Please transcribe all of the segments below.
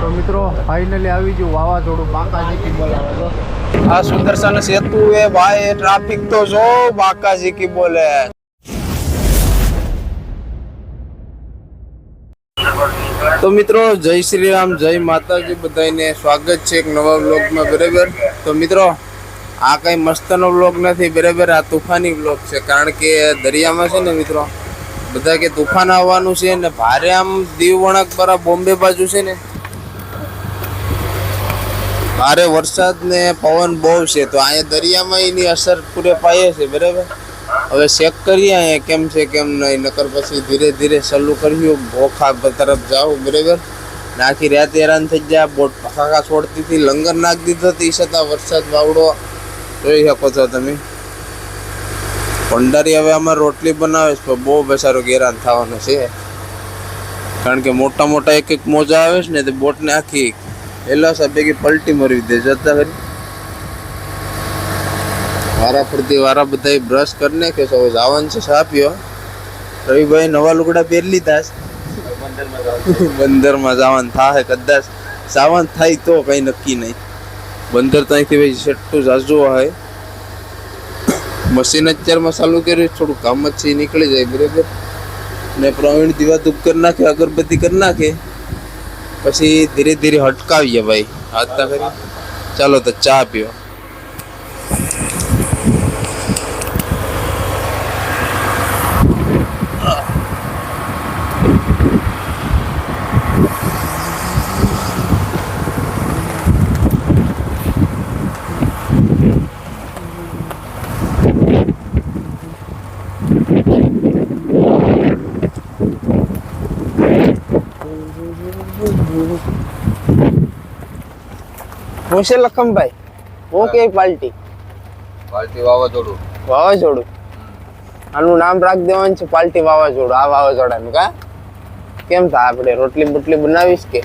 તો મિત્રો ફાઇનલી આવી ગયું વાવાઝોડું. બાકાજી બોલાવે. આ સુદર્શન સેતુ એ ભાઈ ટ્રાફિક તો જો બાકાજી કી બોલે. તો મિત્રો, જય શ્રી રામ જય માતાજી બધાને સ્વાગત છે એક નવા બ્લોગમાં બરાબર. તો મિત્રો, આ કઈ મસ્તનો બ્લોગ નથી, બરાબર, આ તુફાની બ્લોગ છે. કારણ કે દરિયામાં છે ને મિત્રો, બધા કે તુફાન આવવાનું છે ને, ભારે આમ દીવ વળાંક પર બોમ્બે બાજુ છે ને ભારે વરસાદ ને પવન બહુ છે, તો અહીંયા દરિયામાં એની અસર પૂરે પાયે છે, બરાબર? હવે ચેક કરીએ અહીંયા કેમ છે, કેમ નહીં, નકર પછી ધીરે ધીરે સલું કર્યું ઓખા તરફ જાઓ, બરાબર? ને આખી હેરાન થઈ ગયા, બોટ ફાકા છોડતી હતી, લંગર નાખી દીધો તે છતાં વરસાદ વાવડો જોઈ શકો છો તમે. ભંડારી હવે આમાં રોટલી બનાવે છે પણ બહુ બેસારો હેરાન થવાનો છે. કારણ કે મોટા મોટા એક એક મોજા આવે છે ને, તે બોટને આખી સાહેબ ભેગી પલટી મરવી દે, જતા કરી વારા ફરતી વારા બધા બ્રશ કરીને કે સૌ જાવન છે સાપ્યો રવિભાઈ નવા લુગડા પહેરી લીધા છે. બંદરમાં જવાનું થાય કદાચ. સાવન થાય તો કઈ નક્કી નહીં. બંદર ત્યાંથી ભાઈ છઠ્ઠું જાજુ હોય. મશીન અત્યારમાં ચાલુ કર્યું થોડું કામ જ છે નીકળી જાય બરાબર. ને પ્રવીણ દીવા ધૂપ કરી નાખે, અગરબત્તી કરી નાખે. પછી ધીરે ધીરે હટકાવીએ ભાઈ. હાથતા કરી ચાલો તો ચા પીઓ. હું છે લખમભાઈ હું. કે પાલ્ટી. પાલટી વાવાઝોડું. વાવાઝોડું. આનું નામ રાખ દેવાનું છે પાલટી વાવાઝોડું. આ વાવાઝોડાનું કા? કેમ થાય? આપણે રોટલી બોટલી બનાવીશ કે?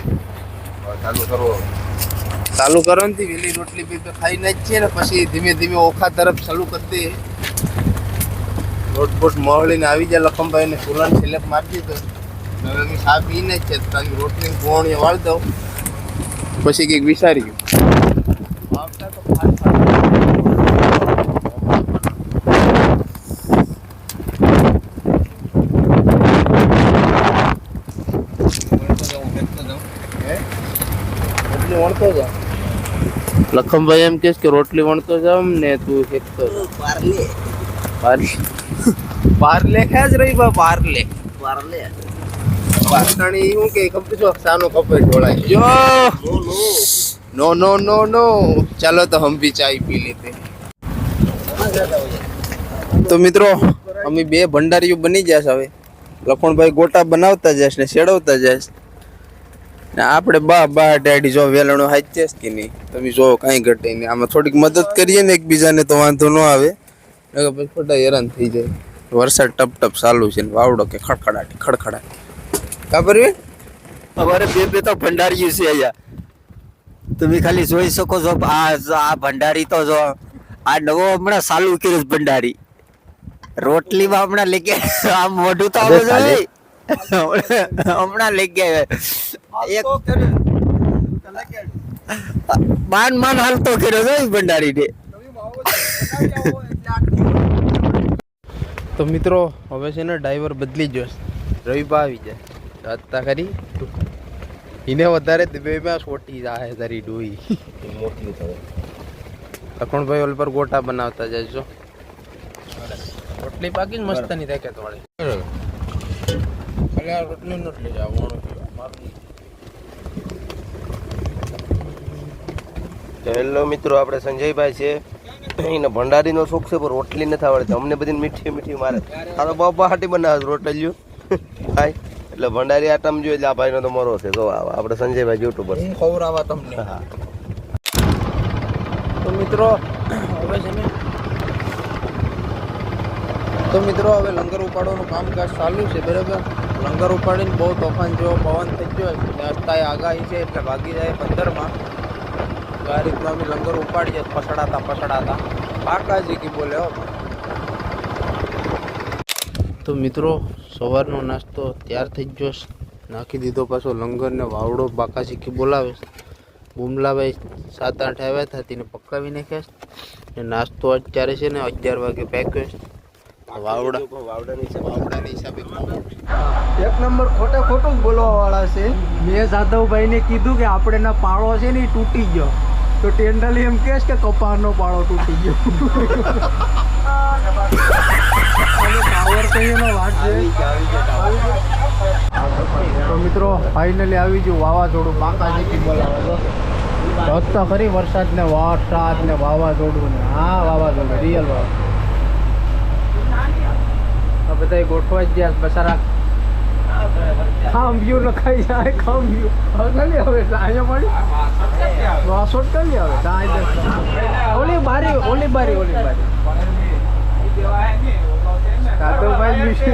ચાલુ કરવો. ચાલુ કરો ને વેલી રોટલી બી તો ખાઈને જ છે ને પછી ધીમે ધીમે ઓખા તરફ ચાલુ કરતી રોટપોટ રોટ આવી જાય લખમભાઈ ને સુલાન સિલેપ મારી દીધો. સાપ ઈ ને છે તારી રોટલી ગોણી વાળ દઉં. પછી કંઈક વિચાર્યું આવતા તો ખાસ ખાસ. રોટલી વણતો જા લખમભાઈ એમ કેસ કે રોટલી વણતો જાવ ને તું શેકતો જા પાર્લે. પાર્લે. ખાય જ રહી બા પાર્લે. પાર્લે. પાટણી હું કે ખબર છો? સાનો કપે ઢોળાય. જો. નો નો નો નો ચાલો તો હમ ભી ચાય પી લેતે. તો મિત્રો, અમે બે ભંડારીઓ બની જશે હવે. લખણભાઈ ગોટા બનાવતા જશે ને શેડવતા જશે. ને આપણે બા બા, ડેડી જો વેલણો હાચે કે નહીં? તમે જો કાંઈ ઘટે નહીં. આમાં થોડીક મદદ કરીએ ને એકબીજાને તો વાંધો ન આવે. નકર પછી ખોટા હેરાન થઈ જાય. વરસાદ ટપ ટપ ચાલુ છે ને વાવડો કે ખડખડાટી ખડખડાટી. હે અમારે બે બે તો ભંડારી છે અહીંયા. તમે ખાલી જોઈ શકો છો આ આ ભંડારી તો જો આ નવો હમણાં ચાલુ કર્યું છે ભંડારી. રોટલીમાં હમણાં લઈ ગયા આ મોઢું તો આવે છે હમણાં લઈ ગયા એક માન માન હાલતો કર્યો છે ભંડારી ને તો મિત્રો હવે છે ને ડ્રાઈવર બદલી જ જશે રવિભા આવી જાય. હતા ખરી એને વધારે દુબઈમાં છોટી જાય તારી ડોઈ અખણભાઈ ઓલ પર ગોટા બનાવતા જજો રોટલી પાકી જ મસ્તની દેખે વાળી ખાલી આ રોટલી રોટલી જાવ હેલો મિત્રો આપણે સંજયભાઈ છે. એને ભંડારીનો શોખ છે પણ રોટલી નથી આવડતી. અમને બધી મીઠી મીઠી મારે. તારો બાપા હાટી બનાવે રોટલીઓ ખાય એટલે ભંડારી આટમ જોઈએ એટલે આ ભાઈનો તો મરો છે. જો આપણે સંજયભાઈ યુટ્યુબર હું તમને. તો મિત્રો હવે છે ને તો મિત્રો હવે લંગર ઉપાડવાનું કામકાજ ચાલુ છે બરાબર? લંગર ઉપાડીને બહુ તોફાન જેવો પવન થઈ ગયો અત્યારે આગાહી છે એટલે ભાગી જાય પંદરમાં. આ રીતના અમે લંગર ઉપાડીએ પસડાતા પસડાતા. પાકાજી કી બોલે હો. તો મિત્રો સવારનો નાસ્તો તૈયાર થઈ ગયો નાખી દીધો પાછો લંગર ને વાવડો બાકા શીખી બોલાવે છે. બુમલાભાઈ સાત આઠ આવ્યા હતા તેને પકાવી નાખ્યા ને નાસ્તો અત્યારે છે ને અગિયાર વાગે પેક્યો વાવડા વાવડાની છે વાવડાની હિસાબે એક નંબર ખોટે ખોટું બોલવા વાળા છે. મેં જાધવભાઈને કીધું કે આપણે ના પાળો છે ને તૂટી ગયો. તો ટેન્ડલી એમ કહે કે કપાળનો પાળો તૂટી ગયો. તો મિત્રો ફાઇનલી આવી ગયું વાવાઝોડું. બાકા શીખી બોલાવે. તો રસ્તો તો ખરી વરસાદ ને વરસાદ ને વાવાઝોડું ને હા વાવાઝોડું. રિયલ વાવાઝોડું બધા ગોઠવાઈ જ ગયા બસારા. ખાંભ્યું લખાઈ જાય ખાંભ્યું હવે હવે અહીંયા મળી વાસોટ કરી દસ ઓલી બારી ઓલી બારી ઓલી બારી. જાદવભાઈ વિશે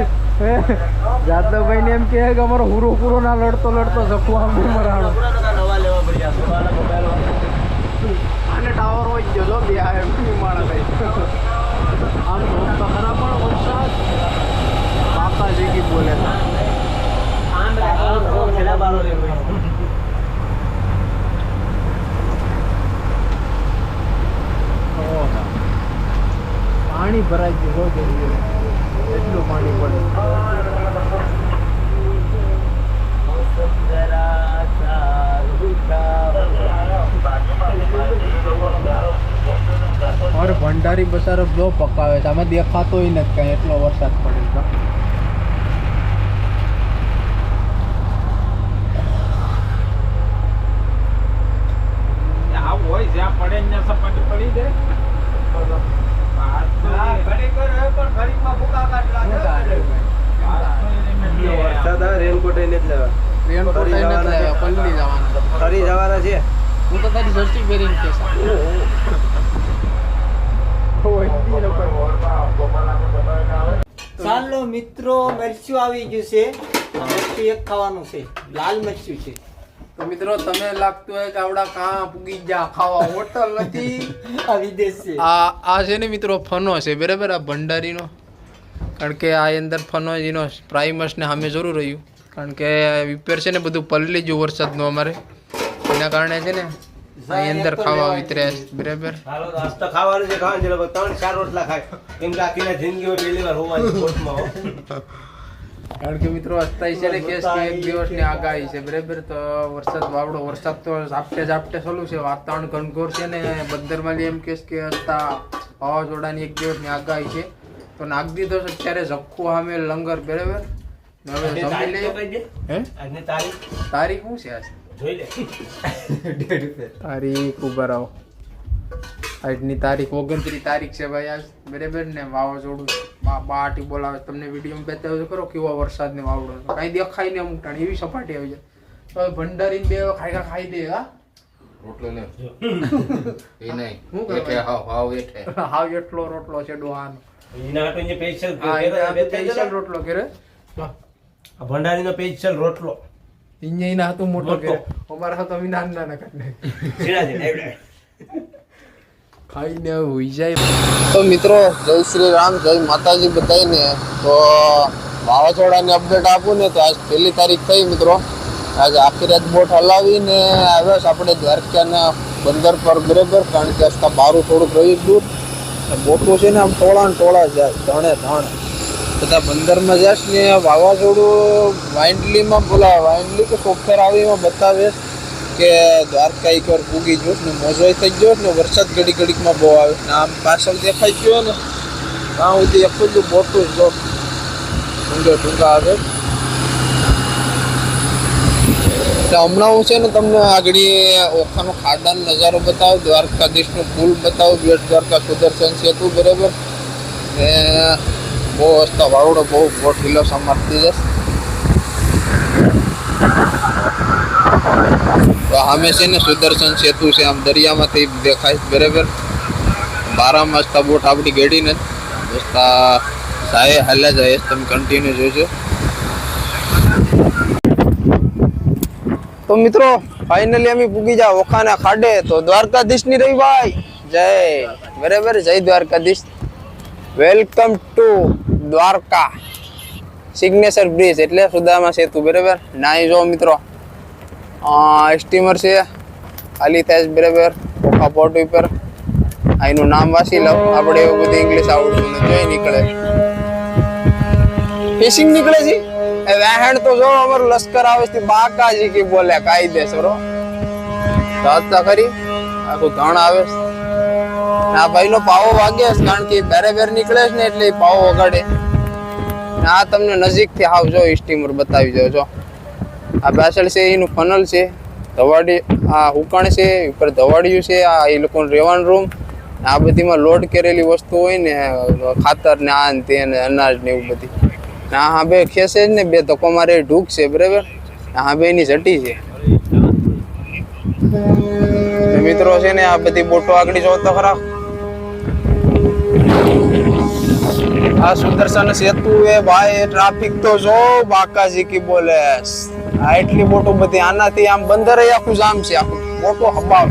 જાદવભાઈ ને એમ કહે કે અમારો હુરો પૂરો ના લડતો લડતો સખું આમ મરાણો. આને ટાવર હોય ગયો જો બે આ એમ માણસ આમ તો ખરા પણ વરસાદ બાપા જેગી બોલે. પાણી ભરાઈ ગયું બહુ જરૂરી એટલું પાણી પડે ભંડારી બસારો જો પકાવે છે. અમે દેખાતોય નથી કાંઈ. એટલો વરસાદ પડે આવે રેનકોટ એને જ લેવા. રેનકોટ જ. પલ્લી જવાના ફરી જવાના છે? હું તો તારી જર્સી પહેરીને કેસ ચાલો મિત્રો મરચું આવી ગયું છે. મરચું એક ખાવાનું છે. લાલ મરચું છે. તો મિત્રો તમે લાગતું હોય કે આવડા કાં પૂગી જા ખાવા હોટલ નથી. આ વિદેશ છે. આ આ છે ને મિત્રો ફનો છે બરાબર? આ ભંડારીનો. કારણ કે આ અંદર ફનો એનો પ્રાઇમસ સામે જરૂર રહ્યું. કારણ કે વિપેર છે ને બધું પલળી ગયું વરસાદનું અમારે. એના કારણે છે ને અંદર ખાવા વિતર્યા બરાબર? હાલો નાસ્તો ખાવાનું છે ખાવાનું છે. ત્રણ ચાર રોટલા ખાય. કેમ કે આખીના જિંદગીમાં પહેલી વાર હોવાની કોર્ટમાં હો. કારણ કે મિત્રો અત્યારે છે ને કેસ કે એક દિવસની આગાહી છે બરાબર? તો વરસાદ વાવડો વરસાદ તો ઝાપટે ઝાપટે ચાલુ છે. વાતાવરણ ઘનઘોર છે ને બંદરમાંથી એમ કેસ કે અસ્તા વાવાઝોડાની એક દિવસની આગાહી છે. તો નાખ દીધો અત્યારે ઝખ્ખું સામે લંગર બરાબર? હવે જમી તો તારીખ? તારીખ શું છે આજ? જોઈ લે. તારીખ ઊભા રહો. આજની તારીખ ઓગણત્રીસ તારીખ છે ભાઈ આજ. બરાબર ને? વાવાઝોડું. બાટી બોલાવે તમને વિડીયોમાં બતાવ્યો ખરો કેવો વરસાદ ને વાવડો. કાંઈ દેખાય ને અમુક ટાણે. એવી સપાટી આવી જાય તો ભંડારીને બે ખાઈ ખાઈ દે હા? રોટલો લે. એ નહીં. હું? એઠે હાવ હાવ એઠે. હાવ એટલો રોટલો છે ડોહાનો. એના હાટુ જે જણા. રોટલો કરે ભંડારીનો પેશિયલ રોટલો. અહીંયા એના હતું મોટો કે અમારા હતો અમે નાના નાના એવડા. ખાઈને હોઈ જાય તો મિત્રો જય શ્રી રામ જય માતાજી બધાને તો વાવાઝોડાની અપડેટ આપું ને તો આજ પહેલી તારીખ થઈ મિત્રો. આજે આખી રાત બોટ હલાવીને આવ્યો છે આપણે દ્વારકાના બંદર પર બરાબર કારણ કે રસ્તા બારું થોડુંક રહ્યું દૂર બોટો છે ને આમ ટોળા ને ટોળા જાય ધણે ધણ. બધા બંદરમાં જાશ ને વાવાઝોડું વાઇન્ડલીમાં બોલા, વાઇન્ડલી કે સોફ્ટવેર આવી એમાં બતાવે કે દ્વારકા એક વાર પૂગી જો ને મોજોય થઈ ગયો ને વરસાદ ઘડી ઘડીકમાં બહુ આવે. ને આમ પાછળ દેખાઈ ગયો ને, ત્યાં સુધી એક જ બોટું જો ટૂંગે ટૂંકા આવે. એટલે હમણાં હું છે ને તમને આગળ ઓખાનો ખાડાનો નજારો બતાવું, દ્વારકાધીશનું પુલ બતાવું, બેટ દ્વારકા સુદર્શન સેતુ, બરાબર? ને બહુ રસ્તા વાવડો, બહુ બહુ કિલો સમારતી જશે. તો સામે છે ને સુદર્શન સેતુ છે, આમ દરિયામાંથી દેખાય બરાબર. બારા માસતા બોટ આપણી ગેડી નથી રસ્તા સાહે હાલ્યા જાય તમે કન્ટિન્યુ જોજો. તો મિત્રો ફાઇનલી અમે પૂગી જા ઓખાના ખાડે. તો દ્વારકાધીશની રહી ભાઈ. જય. બરાબર, જય Dwarkadhish. Welcome to Dwarka. Signature bridge એટલે સુદામા સેતુ, બરાબર? ના જો મિત્રો. સ્ટીમર છે ખાલી થાય બરાબર? ઓખા પોર્ટ ઉપર. આ એનું નામ વાંચી લઉં. આપણે એવું બધું ઇંગ્લિશ આવડતું જોઈ નીકળે. ફિશિંગ નીકળે છે? એ વહેણ તો જો અમારું લશ્કર આવે છે, બાકાજી કે બોલે, કાયદેસરો તો ખરી. આખું ધણ આવે. આ ભાઈનો પાવો વાગે કારણ કે બેરે બેર નીકળે છે ને એટલે પાવો વગાડે. ને આ તમને નજીકથી હાવ જો સ્ટીમર બતાવી દો જો. આ પાછળ છે, એનું ફનલ છે, ધવાડી, આ હુકાણ છે ઉપર ધવાડિયું છે, આ એ લોકોનું રહેવાનું રૂમ આ બધીમાં લોડ કરેલી વસ્તુ હોય ને, ખાતર ને આ ને તે ને અનાજ ને એવું બધી. ના હા બે ખેસે જ ને બે ધક્કો મારે, ઢૂક છે, બરાબર? હા બે એની જટી છે. મિત્રો છે ને, આ બધી બોટો આગળ જોતો ખરા. આ સુદર્શન સેતુ એ ભાઈ ટ્રાફિક તો જો બાકાજી કી બોલે. આ એટલી મોટું બધી આનાથી આમ બંદર આખું જામ છે આખું. મોટો હબાવ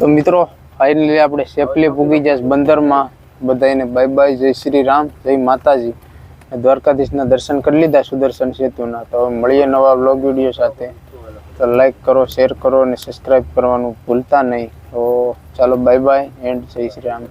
તો મિત્રો ફાઇનલી આપણે સેફલી પૂગી જઈશ બંદરમાં. બધાને બાય બાય જય શ્રી રામ, જય માતાજી. દ્વારકાધીશના દર્શન કરી લીધા સુદર્શન સેતુના. તો મળીએ નવા બ્લોગ વીડિયો સાથે. તો લાઈક કરો શેર કરો અને સબસ્ક્રાઈબ કરવાનું ભૂલતા નહીં. તો ચાલો બાય બાય એન્ડ જય શ્રી રામ.